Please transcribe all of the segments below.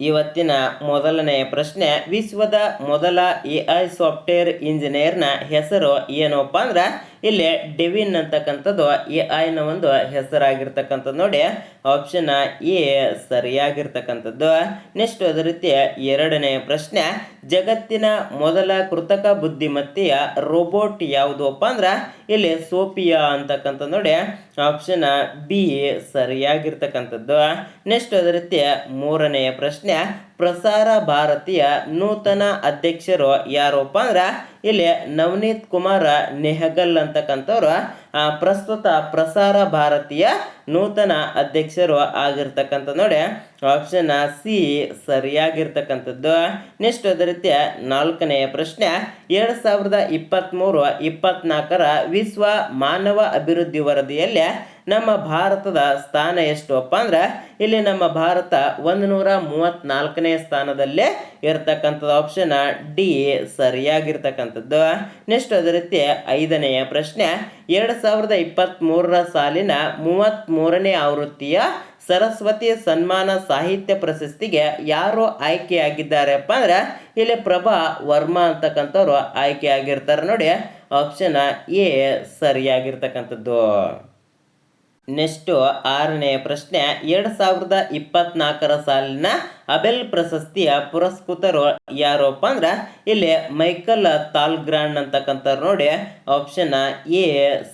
ಇವತ್ತಿನ ಮೊದಲನೆಯ ಪ್ರಶ್ನೆ ವಿಶ್ವದ ಮೊದಲ ಎ ಐ ಸಾಫ್ಟ್ವೇರ್ ಇಂಜಿನಿಯರ್ನ ಹೆಸರು ಏನಪ್ಪ ಅಂದ್ರೆ ಇಲ್ಲಿ ಡೆವಿನ್ ಅಂತಕ್ಕಂಥದ್ದು ಎ ಐನ ಒಂದು ಹೆಸರಾಗಿರ್ತಕ್ಕಂಥದ್ದು ನೋಡಿ. ಆಪ್ಷನ್ ಎ ಸರಿಯಾಗಿರ್ತಕ್ಕಂಥದ್ದು. ನೆಕ್ಸ್ಟ್ ಅದೇ ರೀತಿ ಎರಡನೆಯ ಪ್ರಶ್ನೆ. ಜಗತ್ತಿನ ಮೊದಲ ಕೃತಕ ಬುದ್ಧಿಮತ್ತೆಯ ರೋಬೋಟ್ ಯಾವುದಪ್ಪ ಅಂದ್ರೆ ಇಲ್ಲಿ ಸೋಪಿಯಾ ಅಂತಕ್ಕಂಥದ್ದು ನೋಡಿ. Option B ಸರಿಯಾಗಿರ್ತಕ್ಕಂಥದ್ದು. ನೆಕ್ಸ್ಟ್ ಅದೇ ರೀತಿ ಮೂರನೆಯ ಪ್ರಶ್ನೆ. ಪ್ರಸಾರ ಭಾರತೀಯ ನೂತನ ಅಧ್ಯಕ್ಷರು ಯಾರಪ್ಪ ಅಂದ್ರೆ ಇಲ್ಲಿ ನವನೀತ್ ಕುಮಾರ್ ನೆಹಗಲ್ ಅಂತಕ್ಕಂಥವ್ರು. ಪ್ರಸ್ತುತ ಪ್ರಸಾರ ಭಾರತೀಯ ನೂತನ ಅಧ್ಯಕ್ಷರು ಆಗಿರ್ತಕ್ಕಂಥ ನೋಡಿ ಆಪ್ಷನ್ ಸಿ ಸರಿಯಾಗಿರ್ತಕ್ಕಂಥದ್ದು. ನೆಕ್ಸ್ಟ್ ಅದೇ ರೀತಿ ನಾಲ್ಕನೆಯ ಪ್ರಶ್ನೆ, ಎರಡು ಸಾವಿರದ ಇಪ್ಪತ್ತ್ಮೂರು ಇಪ್ಪತ್ನಾಲ್ಕರ ವಿಶ್ವ ಮಾನವ ಅಭಿವೃದ್ಧಿ ವರದಿಯಲ್ಲಿ ನಮ್ಮ ಭಾರತದ ಸ್ಥಾನ ಎಷ್ಟು ಅಂದ್ರೆ, ಇಲ್ಲಿ ನಮ್ಮ ಭಾರತ ಒಂದು ನೂರ ಮೂವತ್ತ್ನಾಲ್ಕನೇ ಸ್ಥಾನದಲ್ಲೇ ಇರತಕ್ಕಂಥದ್ದು. Option D ಸರಿಯಾಗಿರ್ತಕ್ಕಂಥದ್ದು. ನೆಕ್ಸ್ಟ್ ಅದೇ ರೀತಿ ಐದನೆಯ ಪ್ರಶ್ನೆ, ಎರಡು ಸಾವಿರದ ಇಪ್ಪತ್ತ್ಮೂರರ ಸಾಲಿನ ಮೂವತ್ತ್ಮೂರನೇ ಆವೃತ್ತಿಯ ಸರಸ್ವತಿ ಸನ್ಮಾನ ಸಾಹಿತ್ಯ ಪ್ರಶಸ್ತಿಗೆ ಯಾರು ಆಯ್ಕೆಯಾಗಿದ್ದಾರೆಪ್ಪ ಅಂದ್ರೆ ಇಲ್ಲಿ ಪ್ರಭಾ ವರ್ಮಾ ಅಂತಕ್ಕಂಥವ್ರು ಆಯ್ಕೆಯಾಗಿರ್ತಾರೆ ನೋಡಿ. ಆಪ್ಷನ್ ಎ ಸರಿಯಾಗಿರ್ತಕ್ಕಂಥದ್ದು. ನೆಕ್ಸ್ಟು ಆರನೇ ಪ್ರಶ್ನೆ, ಎರಡು ಸಾವಿರದ ಇಪ್ಪತ್ನಾಲ್ಕರ ಸಾಲಿನ ಅಬೆಲ್ ಪ್ರಶಸ್ತಿಯ ಪುರಸ್ಕೃತರು ಯಾರಪ್ಪ ಅಂದ್ರೆ ಇಲ್ಲಿ ಮೈಕಲ್ ತಾಲ್ಗ್ರಾಂಡ್ ಅಂತಕ್ಕಂಥವ್ರು ನೋಡಿ ಆಪ್ಷನ್ ಎ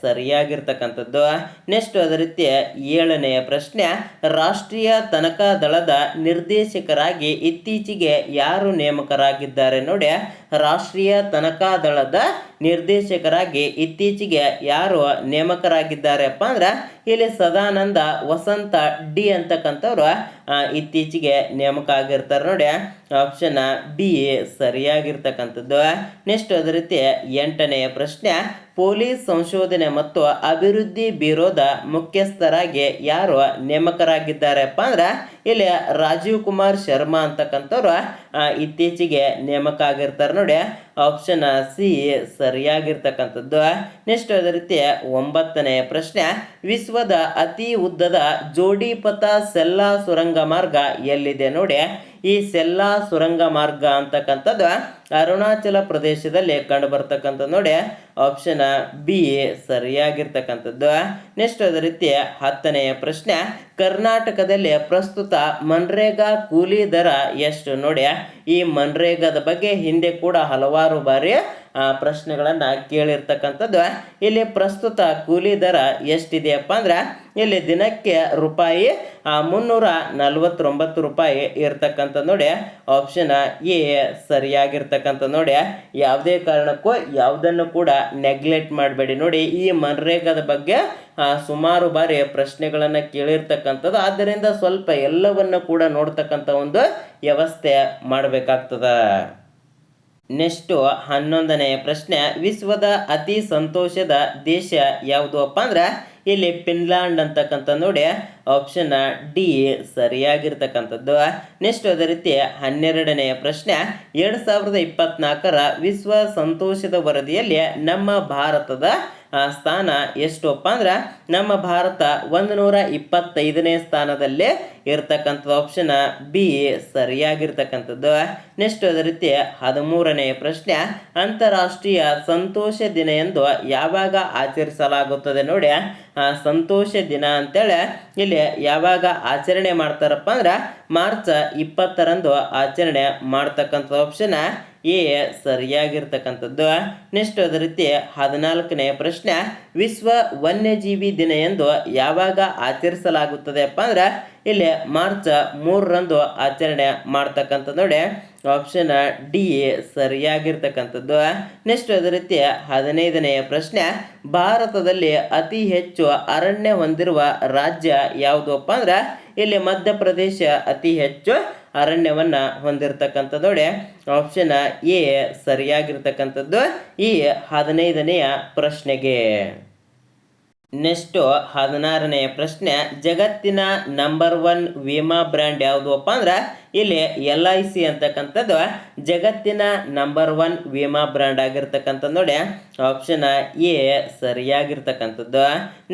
ಸರಿಯಾಗಿರ್ತಕ್ಕಂಥದ್ದು. ನೆಕ್ಸ್ಟ್ ಅದೇ ರೀತಿ ಏಳನೆಯ ಪ್ರಶ್ನೆ, ರಾಷ್ಟ್ರೀಯ ತನಖಾ ದಳದ ನಿರ್ದೇಶಕರಾಗಿ ಇತ್ತೀಚೆಗೆ ಯಾರು ನೇಮಕರಾಗಿದ್ದಾರೆ ನೋಡಿ, ರಾಷ್ಟ್ರೀಯ ತನಖಾ ದಳದ ನಿರ್ದೇಶಕರಾಗಿ ಇತ್ತೀಚೆಗೆ ಯಾರು ನೇಮಕರಾಗಿದ್ದಾರೆಪ್ಪ ಅಂದ್ರೆ ಇಲ್ಲಿ ಸದಾನಂದ ವಸಂತ ಡಿ ಅಂತಕ್ಕಂಥವ್ರು ಇತ್ತೀಚೆಗೆ ನೇಮಕ ಆಗಿರ್ತಾರೆ ನೋಡಿ ಆಪ್ಷನ್ ಬಿ ಸರಿಯಾಗಿರ್ತಕ್ಕಂಥದ್ದು. ನೆಕ್ಸ್ಟ್ ಅದೇ ರೀತಿ ಎಂಟನೆಯ ಪ್ರಶ್ನೆ ಪೊಲೀಸ್ ಸಂಶೋಧನೆ ಮತ್ತು ಅಭಿವೃದ್ಧಿ ಬ್ಯೂರೋದ ಮುಖ್ಯಸ್ಥರಾಗಿ ಯಾರು ನೇಮಕರಾಗಿದ್ದಾರೆಪ್ಪ ಅಂದ್ರೆ ಇಲ್ಲಿ ರಾಜೀವ್ ಕುಮಾರ್ ಶರ್ಮಾ ಅಂತಕ್ಕಂಥವ್ರು ಇತ್ತೀಚೆಗೆ ನೇಮಕ ಆಗಿರ್ತಾರೆ ನೋಡಿ. Option C ಸರಿಯಾಗಿರ್ತಕ್ಕಂಥದ್ದು. ನೆಕ್ಸ್ಟ್ ಅದೇ ರೀತಿ ಒಂಬತ್ತನೆಯ ಪ್ರಶ್ನೆ. ವಿಶ್ವದ ಅತಿ ಉದ್ದದ ಜೋಡಿಪಥ ಸೆಲ್ಲಾ ಸುರಂಗ ಮಾರ್ಗ ಎಲ್ಲಿದೆ ನೋಡಿ. ಈ ಸೆಲ್ಲಾ ಸುರಂಗ ಮಾರ್ಗ ಅಂತಕ್ಕಂಥದ್ದು ಅರುಣಾಚಲ ಪ್ರದೇಶದಲ್ಲಿ ಕಂಡು ಬರ್ತಕ್ಕಂಥದ್ದು ನೋಡಿ. Option B ಸರಿಯಾಗಿರ್ತಕ್ಕಂಥದ್ದು. ನೆಕ್ಸ್ಟ್ ಅದೇ ರೀತಿ ಹತ್ತನೆಯ ಪ್ರಶ್ನೆ, ಕರ್ನಾಟಕದಲ್ಲಿ ಪ್ರಸ್ತುತ ಮನ್ರೇಗಾ ಕೂಲಿ ದರ ಎಷ್ಟು ನೋಡಿ. ಈ ಮನ್ರೇಗಾದ ಬಗ್ಗೆ ಹಿಂದೆ ಕೂಡ ಹಲವಾರು ಬಾರಿ ಪ್ರಶ್ನೆಗಳನ್ನು ಕೇಳಿರ್ತಕ್ಕಂಥದ್ದು. ಇಲ್ಲಿ ಪ್ರಸ್ತುತ ಕೂಲಿ ದರ ಎಷ್ಟಿದೆಯಪ್ಪ ಅಂದ್ರೆ ಇಲ್ಲಿ ದಿನಕ್ಕೆ ರೂಪಾಯಿ ಮುನ್ನೂರ ನಲ್ವತ್ತೊಂಬತ್ತು ರೂಪಾಯಿ ಇರ್ತಕ್ಕಂಥ ನೋಡಿ ಆಪ್ಷನ್ ಎ ಸರಿಯಾಗಿರ್ತಕ್ಕಂಥ ನೋಡಿ, ಯಾವುದೇ ಕಾರಣಕ್ಕೂ ಯಾವುದನ್ನು ಕೂಡ ನೆಗ್ಲೆಕ್ಟ್ ಮಾಡಬೇಡಿ. ನೋಡಿ, ಈ ಮನ್ರೇಗಾದ ಬಗ್ಗೆ ಸುಮಾರು ಬಾರಿ ಪ್ರಶ್ನೆಗಳನ್ನು ಕೇಳಿರ್ತಕ್ಕಂಥದ್ದು. ಆದ್ದರಿಂದ ಸ್ವಲ್ಪ ಎಲ್ಲವನ್ನು ಕೂಡ ನೋಡ್ತಕ್ಕಂಥ ಒಂದು ವ್ಯವಸ್ಥೆ ಮಾಡಬೇಕಾಗ್ತದ. ನೆಕ್ಸ್ಟು, ಹನ್ನೊಂದನೆಯ ಪ್ರಶ್ನೆ, ವಿಶ್ವದ ಅತಿ ಸಂತೋಷದ ದೇಶ ಯಾವುದು ಅಪ್ಪ ಅಂದ್ರೆ ಇಲ್ಲಿ ಫಿನ್ಲ್ಯಾಂಡ್ ಅಂತಕ್ಕಂಥ ನೋಡಿ ಆಪ್ಷನ್ ಡಿ ಸರಿಯಾಗಿರ್ತಕ್ಕಂಥದ್ದು. ನೆಕ್ಸ್ಟ್ ಅದೇ ರೀತಿ ಹನ್ನೆರಡನೆಯ ಪ್ರಶ್ನೆ, ಎರಡು ಸಾವಿರದ ಇಪ್ಪತ್ನಾಲ್ಕರ ವಿಶ್ವ ಸಂತೋಷದ ವರದಿಯಲ್ಲಿ ನಮ್ಮ ಭಾರತದ ಸ್ಥಾನ ಎಷ್ಟಪ್ಪ ಅಂದ್ರೆ, ನಮ್ಮ ಭಾರತ ಒಂದು ನೂರ ಇಪ್ಪತ್ತೈದನೇ ಸ್ಥಾನದಲ್ಲಿ ಇರ್ತಕ್ಕಂಥದ್ದು ಆಪ್ಷನ್ ಬಿ ಸರಿಯಾಗಿರ್ತಕ್ಕಂಥದ್ದು. ನೆಕ್ಸ್ಟ್ ಅದೇ ರೀತಿ ಹದಿಮೂರನೆಯ ಪ್ರಶ್ನೆ, ಅಂತಾರಾಷ್ಟ್ರೀಯ ಸಂತೋಷ ದಿನ ಎಂದು ಯಾವಾಗ ಆಚರಿಸಲಾಗುತ್ತದೆ ನೋಡಿ. ಸಂತೋಷ ದಿನ ಅಂತೇಳಿ ಇಲ್ಲಿ ಯಾವಾಗ ಆಚರಣೆ ಮಾಡ್ತಾರಪ್ಪ ಅಂದ್ರೆ ಮಾರ್ಚ್ ಇಪ್ಪತ್ತರಂದು ಆಚರಣೆ ಮಾಡ್ತಕ್ಕಂಥ ಆಪ್ಷನ್ ಎ ಸರಿಯಾಗಿರ್ತಕ್ಕಂಥದ್ದು. ನೆಕ್ಸ್ಟ್ ಅದೇ ರೀತಿ ಹದಿನಾಲ್ಕನೆಯ ಪ್ರಶ್ನೆ, ವಿಶ್ವ ವನ್ಯಜೀವಿ ದಿನ ಎಂದು ಯಾವಾಗ ಆಚರಿಸಲಾಗುತ್ತದೆಪ್ಪ ಅಂದ್ರೆ ಇಲ್ಲಿ ಮಾರ್ಚ್ ಮೂರರಂದು ಆಚರಣೆ ಮಾಡ್ತಕ್ಕಂಥದ್ದು ನೋಡಿ ಆಪ್ಷನ್ ಡಿ ಸರಿಯಾಗಿರ್ತಕ್ಕಂಥದ್ದು. ನೆಕ್ಸ್ಟ್ ಅದೇ ರೀತಿ ಹದಿನೈದನೆಯ ಪ್ರಶ್ನೆ, ಭಾರತದಲ್ಲಿ ಅತಿ ಹೆಚ್ಚು ಅರಣ್ಯ ಹೊಂದಿರುವ ರಾಜ್ಯ ಯಾವುದಪ್ಪ ಅಂದ್ರೆ, ಇಲ್ಲಿ ಮಧ್ಯಪ್ರದೇಶ ಅತಿ ಹೆಚ್ಚು ಅರಣ್ಯವನ್ನು ಹೊಂದಿರತಕ್ಕಂಥದ್ದು ನೋಡಿ ಆಪ್ಷನ್ ಎ ಸರಿಯಾಗಿರ್ತಕ್ಕಂಥದ್ದು. ಈ ಹದಿನೈದನೆಯ ಪ್ರಶ್ನೆಗೆ. ನೆಕ್ಸ್ಟು ಹದಿನಾರನೆಯ ಪ್ರಶ್ನೆ ಜಗತ್ತಿನ ನಂಬರ್ ಒನ್ ವಿಮಾ ಬ್ರ್ಯಾಂಡ್ ಯಾವುದಪ್ಪ ಅಂದ್ರೆ ಇಲ್ಲಿ ಎಲ್ ಐ ಸಿ ಅಂತಕ್ಕಂಥದ್ದು ಜಗತ್ತಿನ ನಂಬರ್ ಒನ್ ವಿಮಾ ಬ್ರ್ಯಾಂಡ್ ಆಗಿರ್ತಕ್ಕಂಥದ್ದು ನೋಡಿ. ಆಪ್ಷನ್ ಎ ಸರಿಯಾಗಿರ್ತಕ್ಕಂಥದ್ದು.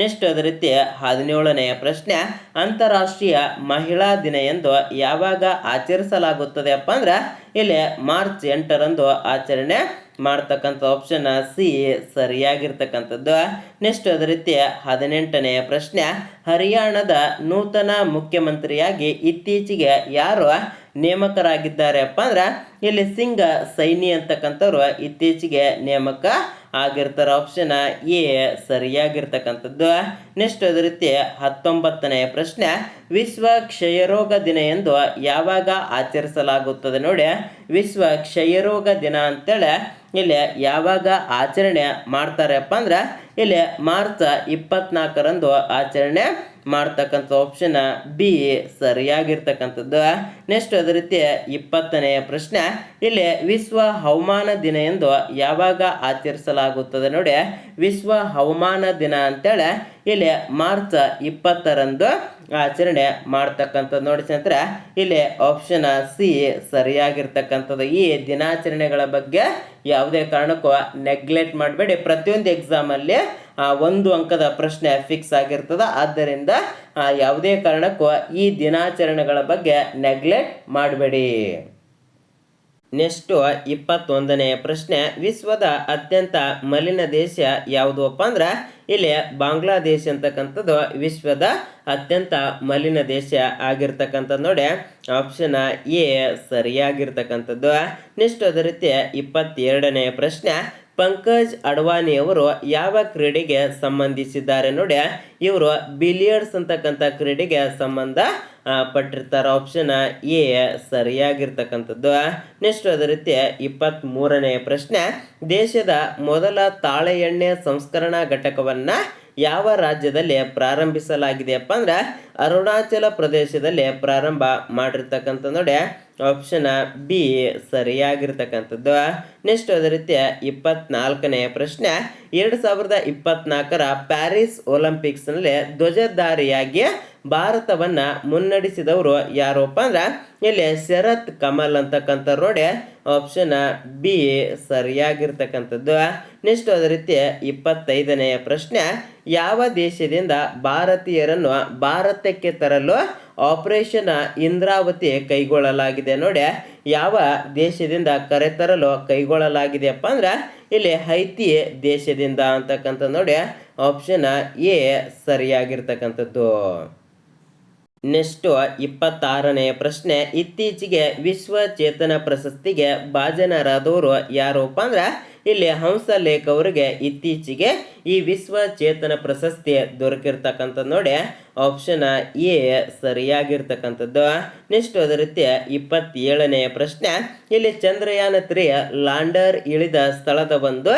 ನೆಕ್ಸ್ಟ್ ಅದೇ ರೀತಿ ಹದಿನೇಳನೆಯ ಪ್ರಶ್ನೆ, ಅಂತಾರಾಷ್ಟ್ರೀಯ ಮಹಿಳಾ ದಿನ ಎಂದು ಯಾವಾಗ ಆಚರಿಸಲಾಗುತ್ತದೆ ಅಪ್ಪ ಅಂದ್ರೆ ಇಲ್ಲಿ ಮಾರ್ಚ್ ಎಂಟರಂದು ಆಚರಣೆ ಮಾಡ್ತಕ್ಕಂಥ ಆಪ್ಷನ್ ಸಿ ಸರಿಯಾಗಿರ್ತಕ್ಕಂಥದ್ದು. ನೆಕ್ಸ್ಟ್ ಅದೇ ರೀತಿ ಹದಿನೆಂಟನೆಯ ಪ್ರಶ್ನೆ ಹರಿಯಾಣದ ನೂತನ ಮುಖ್ಯಮಂತ್ರಿಯಾಗಿ ಇತ್ತೀಚೆಗೆ ಯಾರು ನೇಮಕರಾಗಿದ್ದಾರೆ ಅಪ್ಪ ಅಂದ್ರೆ ಇಲ್ಲಿ ಸಿಂಗ ಸೈನಿ ಅಂತಕ್ಕಂಥವ್ರು ಇತ್ತೀಚೆಗೆ ನೇಮಕ ಆಗಿರ್ತಾರೆ. ಆಪ್ಷನ್ ಎ ಸರಿಯಾಗಿರ್ತಕ್ಕಂಥದ್ದು. ನೆಕ್ಸ್ಟ್ ಅದೇ ರೀತಿ ಹತ್ತೊಂಬತ್ತನೆಯ ಪ್ರಶ್ನೆ, ವಿಶ್ವ ಕ್ಷಯರೋಗ ದಿನ ಎಂದು ಯಾವಾಗ ಆಚರಿಸಲಾಗುತ್ತದೆ ನೋಡಿ. ವಿಶ್ವ ಕ್ಷಯರೋಗ ದಿನ ಅಂತೇಳಿ ಇಲ್ಲಿ ಯಾವಾಗ ಆಚರಣೆ ಮಾಡ್ತಾರಪ್ಪ ಅಂದ್ರೆ ಇಲ್ಲಿ ಮಾರ್ಚ್ ಇಪ್ಪತ್ನಾಲ್ಕರಂದು ಆಚರಣೆ ಮಾಡ್ತಕ್ಕಂಥ ಆಪ್ಷನ್ ಬಿ ಸರಿಯಾಗಿರ್ತಕ್ಕಂಥದ್ದು. ನೆಕ್ಸ್ಟ್ ಅದೇ ರೀತಿ ಇಪ್ಪತ್ತನೆಯ ಪ್ರಶ್ನೆ. ಇಲ್ಲಿ ವಿಶ್ವ ಹವಾಮಾನ ದಿನ ಎಂದು ಯಾವಾಗ ಆಚರಿಸಲಾಗುತ್ತದೆ ನೋಡಿ. ವಿಶ್ವ ಹವಾಮಾನ ದಿನ ಅಂತೇಳಿ ಇಲ್ಲಿ ಮಾರ್ಚ್ ಇಪ್ಪತ್ತರಂದು ಆಚರಣೆ ಮಾಡ್ತಕ್ಕಂಥದ್ದು. ನೋಡಿ ಸ್ನೇಹಿತರ, ಇಲ್ಲಿ ಆಪ್ಷನ್ ಸಿ ಸರಿಯಾಗಿರ್ತಕ್ಕಂಥದ್ದು. ಈ ದಿನಾಚರಣೆಗಳ ಬಗ್ಗೆ ಯಾವುದೇ ಕಾರಣಕ್ಕೂ ನೆಗ್ಲೆಕ್ಟ್ ಮಾಡಬೇಡಿ. ಪ್ರತಿಯೊಂದು ಎಕ್ಸಾಮಲ್ಲಿ ಒಂದು ಅಂಕದ ಪ್ರಶ್ನೆ ಫಿಕ್ಸ್ ಆಗಿರ್ತದೆ. ಆದ್ದರಿಂದ ಯಾವುದೇ ಕಾರಣಕ್ಕೂ ಈ ದಿನಾಚರಣೆಗಳ ಬಗ್ಗೆ ನೆಗ್ಲೆಕ್ಟ್ ಮಾಡಬೇಡಿ. ನೆಕ್ಸ್ಟು ಇಪ್ಪತ್ತೊಂದನೆಯ ಪ್ರಶ್ನೆ, ವಿಶ್ವದ ಅತ್ಯಂತ ಮಲಿನ ದೇಶ ಯಾವುದು ಅಪ್ಪ ಅಂದ್ರೆ ಇಲ್ಲಿ ಬಾಂಗ್ಲಾದೇಶ ಅಂತಕ್ಕಂಥದ್ದು ವಿಶ್ವದ ಅತ್ಯಂತ ಮಲಿನ ದೇಶ ಆಗಿರ್ತಕ್ಕಂಥದ್ದು ನೋಡಿ. ಆಪ್ಷನ್ ಎ ಸರಿಯಾಗಿರ್ತಕ್ಕಂಥದ್ದು. ನೆಕ್ಸ್ಟ್ ಅದೇ ರೀತಿ ಇಪ್ಪತ್ತೆರಡನೆಯ ಪ್ರಶ್ನೆ, ಪಂಕಜ್ ಅಡ್ವಾನಿ ಅವರು ಯಾವ ಕ್ರೀಡೆಗೆ ಸಂಬಂಧಿಸಿದ್ದಾರೆ ನೋಡಿ. ಇವರು ಬಿಲಿಯರ್ಡ್ಸ್ ಅಂತಕ್ಕಂಥ ಕ್ರೀಡೆಗೆ ಸಂಬಂಧ ಪಟ್ಟಿರ್ತಾರೆ ಆಪ್ಷನ್ ಎ ಸರಿಯಾಗಿರ್ತಕ್ಕಂಥದ್ದು. ನೆಕ್ಸ್ಟ್ ಅದೇ ರೀತಿ ಇಪ್ಪತ್ತ್ ಮೂರನೆಯ ಪ್ರಶ್ನೆ. ದೇಶದ ಮೊದಲ ತಾಳೆ ಎಣ್ಣೆ ಸಂಸ್ಕರಣಾ ಘಟಕವನ್ನ ಯಾವ ರಾಜ್ಯದಲ್ಲಿ ಪ್ರಾರಂಭಿಸಲಾಗಿದೆಯಪ್ಪ ಅಂದ್ರೆ ಅರುಣಾಚಲ ಪ್ರದೇಶದಲ್ಲಿ ಪ್ರಾರಂಭ ಮಾಡಿರ್ತಕ್ಕಂಥ ನೋಡಿ. Option B ಸರಿಯಾಗಿರ್ತಕ್ಕಂಥದ್ದು. ನೆಕ್ಸ್ಟ್ ಅದೇ ರೀತಿ ಇಪ್ಪತ್ನಾಲ್ಕನೆಯ ಪ್ರಶ್ನೆ. ಎರಡು ಸಾವಿರದ ಇಪ್ಪತ್ನಾಲ್ಕರ ಪ್ಯಾರಿಸ್ ಒಲಿಂಪಿಕ್ಸ್ನಲ್ಲಿ ಧ್ವಜಧಾರಿಯಾಗಿ ಭಾರತವನ್ನ ಮುನ್ನಡೆಸಿದವರು ಯಾರಪ್ಪ ಅಂದ್ರೆ ಇಲ್ಲಿ ಶರತ್ ಕಮಲ್ ಅಂತಕ್ಕಂಥ ನೋಡಿ. Option B ಸರಿಯಾಗಿರ್ತಕ್ಕಂಥದ್ದು. ನೆಕ್ಸ್ಟ್ ಅದೇ ರೀತಿ ಇಪ್ಪತ್ತೈದನೆಯ ಪ್ರಶ್ನೆ. ಯಾವ ದೇಶದಿಂದ ಭಾರತೀಯರನ್ನು ಭಾರತಕ್ಕೆ ತರಲು ಆಪರೇಷನ್ ಇಂದ್ರಾವತಿ ಕೈಗೊಳ್ಳಲಾಗಿದೆ ನೋಡಿ, ಯಾವ ದೇಶದಿಂದ ಕರೆತರಲು ಕೈಗೊಳ್ಳಲಾಗಿದೆಯಪ್ಪ ಅಂದ್ರೆ, ಇಲ್ಲಿ ಹೈತಿ ದೇಶದಿಂದ ಅಂತಕ್ಕಂಥ ನೋಡಿ, ಆಪ್ಷನ್ ಎ ಸರಿಯಾಗಿರ್ತಕ್ಕಂಥದ್ದು. ನೆಕ್ಸ್ಟು ಇಪ್ಪತ್ತಾರನೆಯ ಪ್ರಶ್ನೆ, ಇತ್ತೀಚೆಗೆ ವಿಶ್ವ ಚೇತನ ಪ್ರಶಸ್ತಿಗೆ ಭಾಜನರಾದವರು ಯಾರಪ್ಪ ಅಂದ್ರೆ ಇಲ್ಲಿ ಹಂಸಲೇಖ ಅವರಿಗೆ ಇತ್ತೀಚೆಗೆ ಈ ವಿಶ್ವ ಚೇತನ ಪ್ರಶಸ್ತಿ ದೊರಕಿರ್ತಕ್ಕಂಥದ್ದು ನೋಡಿ. ಆಪ್ಷನ್ ಎ ಸರಿಯಾಗಿರ್ತಕ್ಕಂಥದ್ದು. ನೆಕ್ಸ್ಟ್ ಅದೇ ರೀತಿ ಇಪ್ಪತ್ತೇಳನೆಯ ಪ್ರಶ್ನೆ. ಇಲ್ಲಿ ಚಂದ್ರಯಾನ ತ್ರೀ ಲ್ಯಾಂಡರ್ ಇಳಿದ ಸ್ಥಳದ ಒಂದು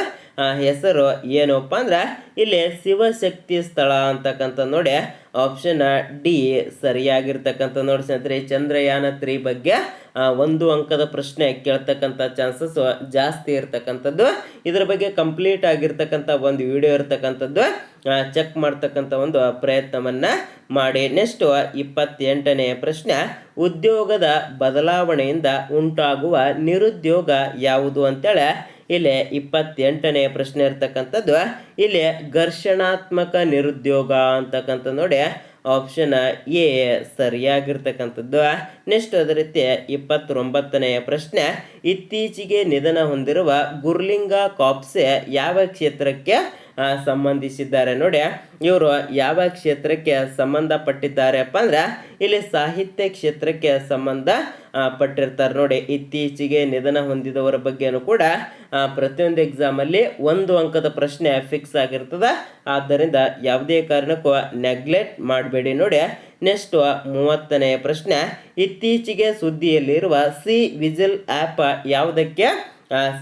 ಹೆಸರು ಏನಪ್ಪ ಅಂದ್ರೆ ಇಲ್ಲಿ ಶಿವಶಕ್ತಿ ಸ್ಥಳ ಅಂತಕ್ಕಂಥ ನೋಡಿ ಆಪ್ಷನ್ ಡಿ ಸರಿಯಾಗಿರ್ತಕ್ಕಂಥ ನೋಡಿ ಸ್ನೇಹಿತರೆ. ಚಂದ್ರಯಾನ ತ್ರೀ ಬಗ್ಗೆ ಒಂದು ಅಂಕದ ಪ್ರಶ್ನೆ ಕೇಳ್ತಕ್ಕಂಥ ಚಾನ್ಸಸ್ ಜಾಸ್ತಿ ಇರ್ತಕ್ಕಂಥದ್ದು. ಇದ್ರ ಬಗ್ಗೆ ಕಂಪ್ಲೀಟ್ ಆಗಿರ್ತಕ್ಕಂಥ ಒಂದು ವಿಡಿಯೋ ಇರ್ತಕ್ಕಂಥದ್ದು ಚೆಕ್ ಮಾಡ್ತಕ್ಕಂಥ ಒಂದು ಪ್ರಯತ್ನವನ್ನು ಮಾಡಿ. ನೆಕ್ಸ್ಟ್ ಇಪ್ಪತ್ತೆಂಟನೆಯ ಪ್ರಶ್ನೆ, ಉದ್ಯೋಗದ ಬದಲಾವಣೆಯಿಂದ ಉಂಟಾಗುವ ನಿರುದ್ಯೋಗ ಯಾವುದು ಅಂತೇಳಿ. ಇಲ್ಲಿ ಇಪ್ಪತ್ತೆಂಟನೆಯ ಪ್ರಶ್ನೆ ಇರ್ತಕ್ಕಂಥದ್ದು. ಇಲ್ಲಿ ಘರ್ಷಣಾತ್ಮಕ ನಿರುದ್ಯೋಗ ಅಂತಕ್ಕಂಥ ನೋಡಿ ಆಪ್ಷನ್ ಎ ಸರಿಯಾಗಿರ್ತಕ್ಕಂಥದ್ದು. ನೆಕ್ಸ್ಟ್ ಅದೇ ರೀತಿ ಇಪ್ಪತ್ತೊಂಬತ್ತನೆಯ ಪ್ರಶ್ನೆ, ಇತ್ತೀಚೆಗೆ ನಿಧನ ಹೊಂದಿರುವ ಗುರ್ಲಿಂಗ ಕಾಪ್ಸೆ ಯಾವ ಕ್ಷೇತ್ರಕ್ಕೆ ಸಂಬಂಧಿಸಿದ್ದಾರೆ. ನೋಡಿ ಇವರು ಯಾವ ಕ್ಷೇತ್ರಕ್ಕೆ ಸಂಬಂಧಪಟ್ಟಿದ್ದಾರೆಪ್ಪ ಅಂದ್ರೆ, ಇಲ್ಲಿ ಸಾಹಿತ್ಯ ಕ್ಷೇತ್ರಕ್ಕೆ ಸಂಬಂಧ ಪಟ್ಟಿರ್ತಾರೆ. ನೋಡಿ, ಇತ್ತೀಚೆಗೆ ನಿಧನ ಹೊಂದಿದವರ ಬಗ್ಗೆನೂ ಕೂಡ ಪ್ರತಿಯೊಂದು ಪ್ರತಿಯೊಂದು ಎಕ್ಸಾಮಲ್ಲಿ ಒಂದು ಅಂಕದ ಪ್ರಶ್ನೆ ಫಿಕ್ಸ್ ಆಗಿರ್ತದೆ. ಆದ್ದರಿಂದ ಯಾವುದೇ ಕಾರಣಕ್ಕೂ ನೆಗ್ಲೆಕ್ಟ್ ಮಾಡಬೇಡಿ. ನೋಡಿ ನೆಕ್ಸ್ಟ್ ಮೂವತ್ತನೆಯ ಪ್ರಶ್ನೆ, ಇತ್ತೀಚೆಗೆ ಸುದ್ದಿಯಲ್ಲಿರುವ ಸಿ ವಿಜಿಲ್ ಆ್ಯಪ್ ಯಾವುದಕ್ಕೆ?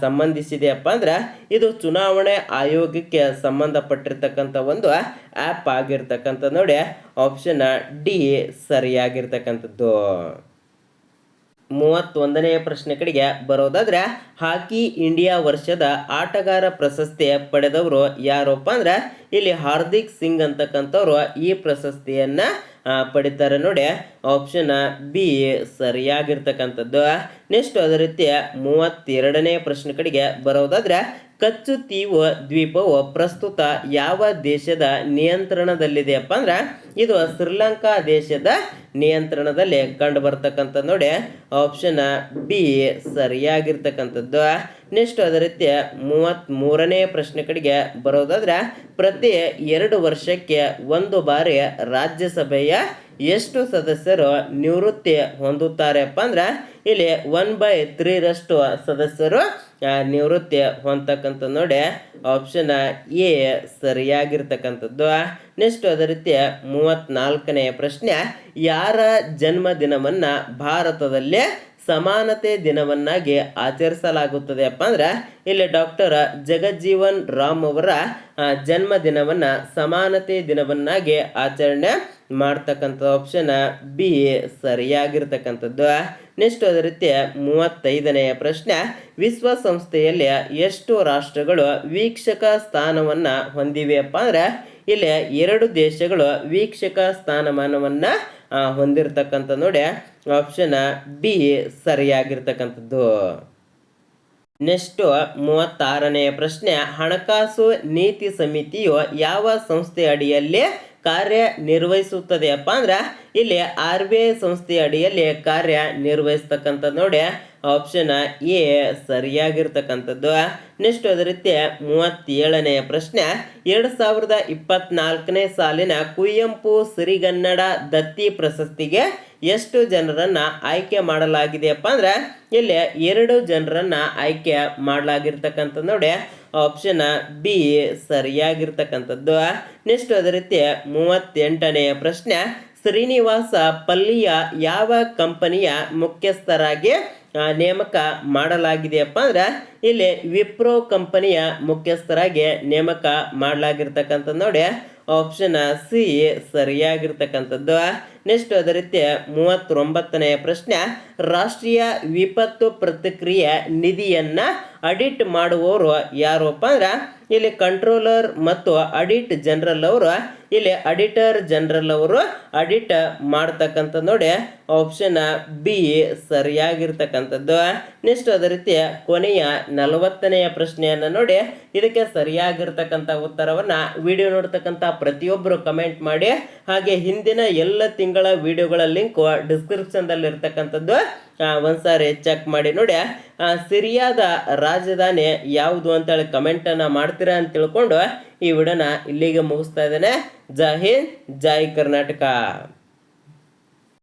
ಸಂಬಂಧಿಸಿದೆಯಪ್ಪ ಅಂದ್ರೆ ಇದು ಚುನಾವಣೆ ಆಯೋಗಕ್ಕೆ ಸಂಬಂಧಪಟ್ಟಿರ್ತಕ್ಕಂಥ ಒಂದು ಆ್ಯಪ್ ಆಗಿರ್ತಕ್ಕಂಥ ನೋಡಿ ಆಪ್ಷನ್ ಡಿ ಸರಿಯಾಗಿರ್ತಕ್ಕಂಥದ್ದು. ಮೂವತ್ತೊಂದನೆಯ ಪ್ರಶ್ನೆ ಕಡೆಗೆ ಬರೋದಾದ್ರೆ, ಹಾಕಿ ಇಂಡಿಯಾ ವರ್ಷದ ಆಟಗಾರ ಪ್ರಶಸ್ತಿ ಪಡೆದವರು ಯಾರಪ್ಪ ಅಂದ್ರೆ, ಇಲ್ಲಿ ಹಾರ್ದಿಕ್ ಸಿಂಗ್ ಅಂತಕ್ಕಂಥವ್ರು ಈ ಪ್ರಶಸ್ತಿಯನ್ನ ಪಡಿತಾರೆ ನೋಡಿ. Option B ಸರಿಯಾಗಿರ್ತಕ್ಕಂಥದ್ದು. ನೆಕ್ಸ್ಟ್ ಅದೇ ರೀತಿ ಮೂವತ್ತೆರಡನೇ ಪ್ರಶ್ನೆ ಕಡೆಗೆ ಬರೋದಾದ್ರೆ, ಕಚ್ಚು ತೀವು ದ್ವೀಪವು ಪ್ರಸ್ತುತ ಯಾವ ದೇಶದ ನಿಯಂತ್ರಣದಲ್ಲಿದೆಯಪ್ಪ ಅಂದ್ರೆ, ಇದು ಶ್ರೀಲಂಕಾ ದೇಶದ ನಿಯಂತ್ರಣದಲ್ಲಿ ಕಂಡು ಬರ್ತಕ್ಕಂಥ ನೋಡಿ. Option B ಸರಿಯಾಗಿರ್ತಕ್ಕಂಥದ್ದು. ನೆಕ್ಸ್ಟ್ ಅದೇ ರೀತಿ ಮೂವತ್ತ್ ಮೂರನೇ ಪ್ರಶ್ನೆ ಕಡೆಗೆ ಬರೋದಾದ್ರೆ ಪ್ರತಿ ಎರಡು ವರ್ಷಕ್ಕೆ ಒಂದು ಬಾರಿ ರಾಜ್ಯಸಭೆಯ ಎಷ್ಟು ಸದಸ್ಯರು ನಿವೃತ್ತಿ ಹೊಂದುತ್ತಾರೆಪ್ಪ ಅಂದ್ರೆ ಇಲ್ಲಿ ಒನ್ ಬೈ ತ್ರೀರಷ್ಟು ಸದಸ್ಯರು ನಿವೃತ್ತಿ ಹೊಂದತಕ್ಕಂಥ ನೋಡಿ ಆಪ್ಷನ್ ಎ ಸರಿಯಾಗಿರ್ತಕ್ಕಂಥದ್ದು. ನೆಕ್ಸ್ಟ್ ಅದೇ ರೀತಿ ಮೂವತ್ನಾಲ್ಕನೇ ಪ್ರಶ್ನೆ, ಯಾರ ಜನ್ಮದಿನವನ್ನು ಭಾರತದಲ್ಲಿ ಸಮಾನತೆ ದಿನವನ್ನಾಗಿ ಆಚರಿಸಲಾಗುತ್ತದೆ ಅಪ್ಪ ಅಂದ್ರೆ ಇಲ್ಲಿ ಡಾಕ್ಟರ್ ಜಗಜ್ಜೀವನ್ ರಾಮ್ ಅವರ ಜನ್ಮ ಜನ್ಮದಿನವನ್ನ ಸಮಾನತೆ ದಿನವನ್ನಾಗಿ ಆಚರಣೆ ಮಾಡ್ತಕ್ಕಂಥ ಆಪ್ಷನ್ ಬಿ ಸರಿಯಾಗಿರ್ತಕ್ಕಂಥದ್ದು. ನೆಕ್ಸ್ಟ್ ಅದೇ ರೀತಿ ಮೂವತ್ತೈದನೆಯ ಪ್ರಶ್ನೆ, ವಿಶ್ವಸಂಸ್ಥೆಯಲ್ಲಿ ಎಷ್ಟು ರಾಷ್ಟ್ರಗಳು ವೀಕ್ಷಕ ಸ್ಥಾನವನ್ನ ಹೊಂದಿವೆಯಪ್ಪ ಅಂದ್ರೆ ಇಲ್ಲಿ ಎರಡು ದೇಶಗಳು ವೀಕ್ಷಕ ಸ್ಥಾನಮಾನವನ್ನ ಹೊಂದಿರತಕ್ಕಂಥ ನೋಡಿ ಆಪ್ಷನ್ ಬಿ ಸರಿಯಾಗಿರ್ತಕ್ಕಂಥದ್ದು. ನೆಕ್ಸ್ಟು ಮೂವತ್ತಾರನೆಯ ಪ್ರಶ್ನೆ, ಹಣಕಾಸು ನೀತಿ ಸಮಿತಿಯು ಯಾವ ಸಂಸ್ಥೆ ಅಡಿಯಲ್ಲಿ ಕಾರ್ಯನಿರ್ವಹಿಸುತ್ತದೆಯಪ್ಪ ಅಂದ್ರೆ, ಇಲ್ಲಿ ಆರ್ ಬಿ ಐ ಸಂಸ್ಥೆಯ ಅಡಿಯಲ್ಲಿ ಕಾರ್ಯ ನಿರ್ವಹಿಸ್ತಕ್ಕಂಥದ್ದು ನೋಡಿ ಆಪ್ಷನ್ ಎ ಸರಿಯಾಗಿರ್ತಕ್ಕಂಥದ್ದು. ನೆಕ್ಸ್ಟ್ ಅದೇ ರೀತಿ ಮೂವತ್ತೇಳನೆಯ ಪ್ರಶ್ನೆ. ಎರಡು ಸಾವಿರದ ಇಪ್ಪತ್ನಾಲ್ಕನೇ ಸಾಲಿನ ಕುವೆಂಪು ಸಿರಿಗನ್ನಡ ದತ್ತಿ ಪ್ರಶಸ್ತಿಗೆ ಎಷ್ಟು ಜನರನ್ನ ಆಯ್ಕೆ ಮಾಡಲಾಗಿದೆಯಪ್ಪ ಅಂದ್ರೆ, ಇಲ್ಲಿ ಎರಡು ಜನರನ್ನ ಆಯ್ಕೆ ಮಾಡಲಾಗಿರ್ತಕ್ಕಂಥದ್ದು ನೋಡಿ. Option B ಸರಿಯಾಗಿರ್ತಕ್ಕಂಥದ್ದು. ನೆಕ್ಸ್ಟ್ ಅದೇ ರೀತಿ ಮೂವತ್ತೆಂಟನೆಯ ಪ್ರಶ್ನೆ. ಶ್ರೀನಿವಾಸ ಪಲ್ಲಿಯ ಯಾವ ಕಂಪನಿಯ ಮುಖ್ಯಸ್ಥರಾಗಿ ನೇಮಕ ಮಾಡಲಾಗಿದೆಯಪ್ಪ ಅಂದ್ರೆ, ಇಲ್ಲಿ ವಿಪ್ರೋ ಕಂಪನಿಯ ಮುಖ್ಯಸ್ಥರಾಗಿ ನೇಮಕ ಮಾಡಲಾಗಿರ್ತಕ್ಕಂಥದ್ದು ನೋಡಿ ಆಪ್ಷನ್ ಸಿ ಸರಿಯಾಗಿರ್ತಕ್ಕಂಥದ್ದು. ನೆಕ್ಸ್ಟ್ ಅದೇ ರೀತಿ ಮೂವತ್ತೊಂಬತ್ತನೆಯ ಪ್ರಶ್ನೆ, ರಾಷ್ಟ್ರೀಯ ವಿಪತ್ತು ಪ್ರತಿಕ್ರಿಯೆ ನಿಧಿಯನ್ನ ಅಡಿಟ್ ಮಾಡುವವರು ಯಾರಪ್ಪ ಅಂದ್ರೆ, ಇಲ್ಲಿ ಕಂಟ್ರೋಲರ್ ಮತ್ತು ಅಡಿಟ್ ಜನರಲ್ ಅವರು, ಇಲ್ಲಿ ಅಡಿಟರ್ ಜನರಲ್ ಅವರು ಅಡಿಟ್ ಮಾಡ್ತಕ್ಕಂಥ ನೋಡಿ, ಆಪ್ಷನ್ ಬಿ ಸರಿಯಾಗಿರ್ತಕ್ಕಂಥದ್ದು. ನೆಕ್ಸ್ಟ್ ಅದೇ ರೀತಿ ಕೊನೆಯ ನಲವತ್ತನೆಯ ಪ್ರಶ್ನೆಯನ್ನು ನೋಡಿ, ಇದಕ್ಕೆ ಸರಿಯಾಗಿರ್ತಕ್ಕಂಥ ಉತ್ತರವನ್ನ ವಿಡಿಯೋ ನೋಡ್ತಕ್ಕಂಥ ಪ್ರತಿಯೊಬ್ಬರು ಕಮೆಂಟ್ ಮಾಡಿ, ಹಾಗೆ ಹಿಂದಿನ ಎಲ್ಲ ತಿಂಗಳ ವಿಡಿಯೋಗಳ ಲಿಂಕ್ ಇರ್ತಕ್ಕಂಥದ್ದು ಆ, ಒಂದ್ಸಾರಿ ಚೆಕ್ ಮಾಡಿ ನೋಡಿ ಸಿರಿಯಾದ ರಾಜಧಾನಿ ಯಾವುದು ಅಂತೇಳಿ ಕಮೆಂಟನ್ನು ಮಾಡ್ತೀರಾ ಅಂತ ತಿಳ್ಕೊಂಡು ಈ ವಿಡಿಯೋನ ಇಲ್ಲಿಗೆ ಮುಗಿಸ್ತಾ ಇದ್ದೇನೆ. ಜೈ ಹಿಂದ್ ಜೈ ಕರ್ನಾಟಕ.